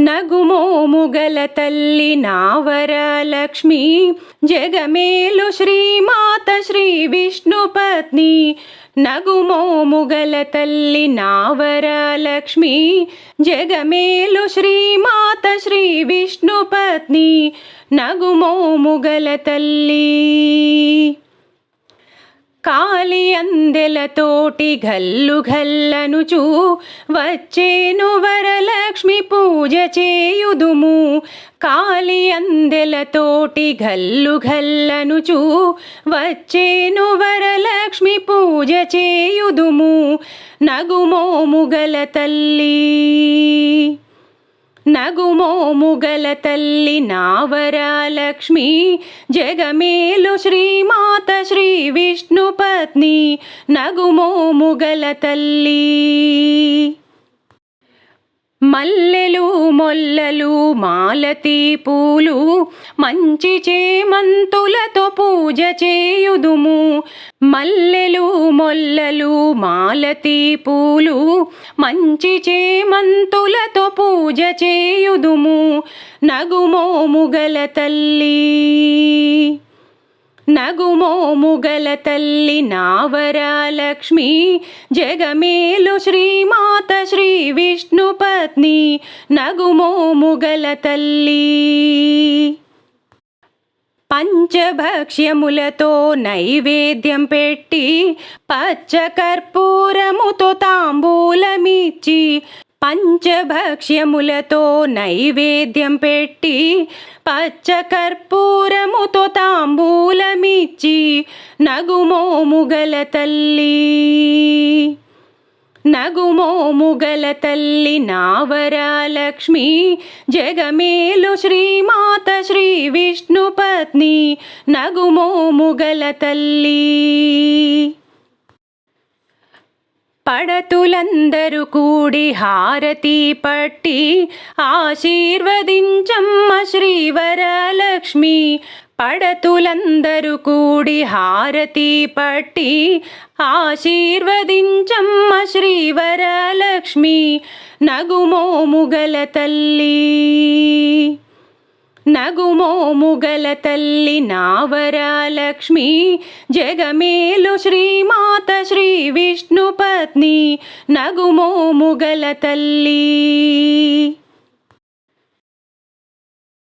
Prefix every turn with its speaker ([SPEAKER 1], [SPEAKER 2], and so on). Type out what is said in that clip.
[SPEAKER 1] నగుమోముగల తల్లి నావరలక్ష్మి జగమేలు శ్రీమాత శ్రీ విష్ణు పత్ని. నగుమోముగల తల్లి నావరలక్ష్మి జగమేలు శ్రీమాత శ్రీ విష్ణు పత్ని. నగుమోముగల తల్లి కాలి అందెలతోటి గల్లు గల్లనుచు వచ్చేను వరలక్ష్మి పూజ చేయుదుము. కాలి అందెలతోటి గల్లు గల్లనుచు వచ్చేను వరలక్ష్మి పూజ చేయుదుము. నగుమోముగల తల్లి నగుమోముగల తల్లి నావరాలక్ష్మి జగమేలు శ్రీ రత్ని నగుమోముగల తల్లి. మల్లెలు మొల్లలు మాలతి పూలు మంచి చేమంతులతో పూజ చేయుదుము. మల్లెలు మొల్లలు మాలతి పూలు మంచి చేమంతులతో పూజ చేయుదుము. నగుమోముగల తల్లి. నగుమోముగల తల్లి నావరలక్ష్మి జగమేలు శ్రీమాత శ్రీ విష్ణు పత్ని నగుమోముగల తల్లి. పంచభక్ష్యములతో నైవేద్యం పెట్టి పచ్చకర్పూరముతో తాంబూలమిచ్చి పంచభక్ష్యములతో నైవేద్యం పెట్టి పచ్చకర్పూరముతో నిచ్చి నగుమోముగల తల్లి. నగుమోముగల తల్లి నావరాలక్ష్మి జగమేలు శ్రీమాత శ్రీ విష్ణు పత్ని నగుమోముగల తల్లి. పడతులందరూ కూడి హారతి పట్టి ఆశీర్వదించమ్మ శ్రీవరలక్ష్మి పడతులందరూ కూడి హారతి పట్టి ఆశీర్వదించమ్మ శ్రీవరలక్ష్మి నగుమోముగల తల్లి. నగుమోముగల తల్లి నావరలక్ష్మి జగమేలు శ్రీమాత శ్రీ విష్ణుపత్ని నగుమోముగల తల్లి.